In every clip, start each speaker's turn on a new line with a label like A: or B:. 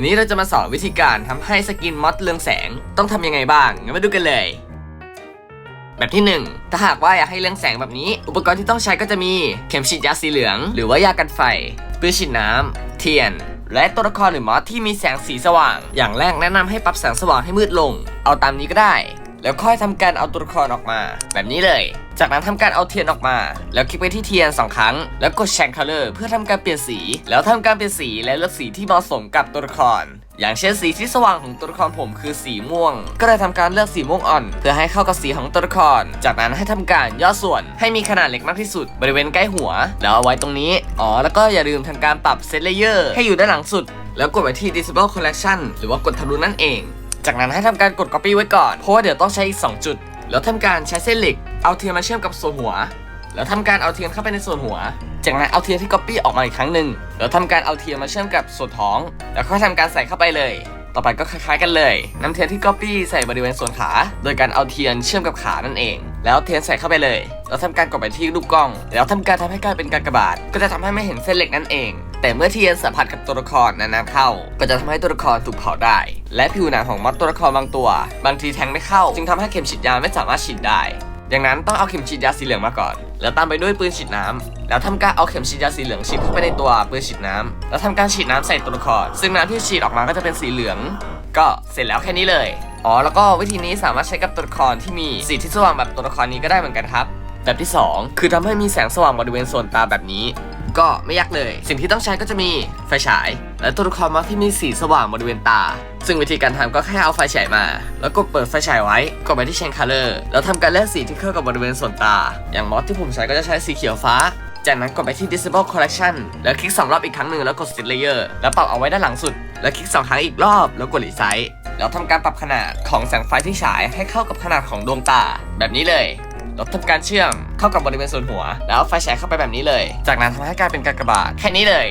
A: วันนี้เราจะมาสอนวิธีการทำให้สกินมอดเรืองแสงต้องทำยังไงบ้างงั้นมาดูกันเลย แบบที่ 1 ถ้าหากว่าอยากให้เรืองแสงแบบนี้ อุปกรณ์ที่ต้องใช้ก็จะมีเข็มฉีดยาสีเหลือง หรือว่ายากันไฟปืนฉีดน้ำเทียน และตัวละครหรือมอสที่มีแสงสีสว่าง อย่างแรกแนะนำให้ปรับแสงสว่างให้มืดลง เอาตามนี้ก็ได้ แล้วค่อยทำการเอาตัวละครออกมา แบบนี้เลย จากนั้นทำการเอาเทียนออกมา แล้วคลิกไปที่เทียน 2 ครั้ง แล้วกด Change Color เพื่อทำการเปลี่ยนสี แล้วทำการเปลี่ยนสีและเลือกสีที่เหมาะสมกับตัวละคร อย่างเช่นสีที่สว่างของตัวละครผมคือสีม่วง ก็เลยทำการเลือกสีม่วงอ่อน เพื่อให้เข้ากับสีของตัวละคร จากนั้นให้ทำการย่อส่วนให้มีขนาดเล็กมากที่สุด บริเวณใกล้หัว แล้วเอาไว้ตรงนี้ อ๋อ แล้วก็อย่าลืมทำการปรับเซตเลเยอร์ให้อยู่ด้านหลังสุด แล้วกดไปที่ Disable Collection หรือว่ากดทะลุนั่นเอง จากนั้นให้ทำการกด Copy ไว้ก่อน เพราะว่าเดี๋ยวต้องใช้อีก 2 จุด แล้วทำการใช้เส้นเหล็ก เอาเทียนมาเชื่อมกับส่วนหัว แล้วทำการเอาเทียนเข้าไปในส่วนหัว จากนั้นเอาเทียนที่ Copy ออกมาอีกครั้งหนึ่งแล้วทำการเอาเทียนมาเชื่อมกับส่วนท้อง แล้วค่อยทำการใส่เข้าไปเลย ต่อไปก็คล้ายๆกันเลยนำเทียนที่ Copy ใส่บริเวณส่วนขา โดยการเอาเทียนเชื่อมกับขานั่นเอง แล้วเทียนใส่เข้าไปเลย แล้วทำการกดไปที่รูปกล้อง แล้วทำการทำให้กลายเป็นกากบาท ก็จะทำให้ไม่เห็นเส้นเหล็กนั่นเอง แต่เมื่อเทียนสัมผัสกับตัวละครนานๆเข้า ก็จะทำให้ตัวละครถูกเผาได้ และผิวหนังของมอดตัวละครบางตัว บางทีแทงไม่เข้า จึงทำให้เข็มฉีดยาไม่สามารถฉีดได้ดังนั้นต้องเอาเข็มฉีดยาสีเหลืองมาก่อน แล้วตามไปด้วยปืนฉีดน้ำแล้วทำการเอาเข็มฉีดยาสีเหลืองฉีดเข้าไปในตัวปืนฉีดน้ำแล้วทำการฉีดน้ำใส่ตัวละคร ซึ่งน้ำที่ฉีดออกมาก็จะเป็นสีเหลือง ก็เสร็จแล้วแค่นี้เลย อ๋อ แล้วก็วิธีนี้สามารถใช้กับตัวละครที่มีสีที่สว่างแบบตัวละครนี้ก็ได้เหมือนกันครับ แบบที่ 2 คือทำให้มีแสงสว่างบริเวณส่วนตาแบบนี้ ก็ไม่ยากเลย สิ่งที่ต้องใช้ก็จะมีไฟฉาย และตัวละครมักที่มีสีสว่างบริเวณตา ซึ่งวิธีการทำก็แค่เอาไฟฉายมา แล้วกดเปิดไฟฉายไว้ กดไปที่ Change Color แล้วทำการเลือกสีที่เข้ากับบริเวณส่วนตา อย่างมอสที่ผมใช้ก็จะใช้สีเขียวฟ้าจากนั้นกดไปที่ Disable Collection แล้วคลิก 2 รอบอีกครั้งหนึ่งแล้วกด Set Layer แล้วปรับเอาไว้ด้านหลังสุด แล้วคลิก 2 ครั้งอีกรอบแล้วกด Resize แล้วทำการปรับขนาดของแสงไฟที่ฉายให้เข้ากับขนาดของดวงตา แบบนี้เลย ล้วทำการเชื่อม เข้ากับบริเวณส่วนหัว แล้วไฟฉายเข้าไปแบบนี้เลย จากนั้นทำให้กลายเป็นกากบาทแค่นี้เลย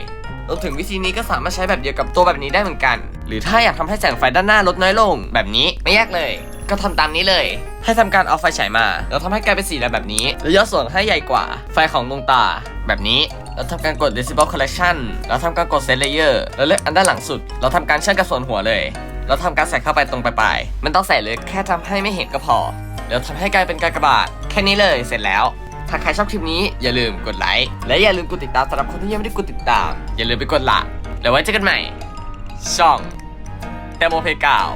A: รวมถึงวิธีนี้ก็สามารถใช้แบบเดียวกับตัวแบบนี้ได้เหมือนกัน หรือถ้าอยากทำให้แสงไฟด้านหน้าลดน้อยลง แบบนี้ไม่ยากเลย ก็ทำตามนี้เลย ให้ทำการเอาไฟฉายมา แล้วทำให้กลายเป็นสีแบบนี้ แล้วย่อส่วนให้ใหญ่กว่า ไฟของดวงตา แบบนี้แล้วทำการกด Decibel Collection แล้วทำการกด Set Layer แล้วเลือกอันด้านหลังสุด เราทำการเชื่อมกับส่วนหัวเลยแล้วทำการใส่เข้าไปตรงปลายๆมันต้องใส่เลยแค่ทำให้ไม่เห็นก็พอ แล้วทำให้กลายเป็นกากบาท แค่นี้เลยเสร็จแล้ว ถ้าใครชอบคลิปนี้อย่าลืมกดไลค์และอย่าลืมกดติดตามสำหรับคนที่ยังไม่ได้กดติดตาม อย่าลืมไปกดละแล้วไว้เจอกันใหม่ ช่องแตโมเพกาว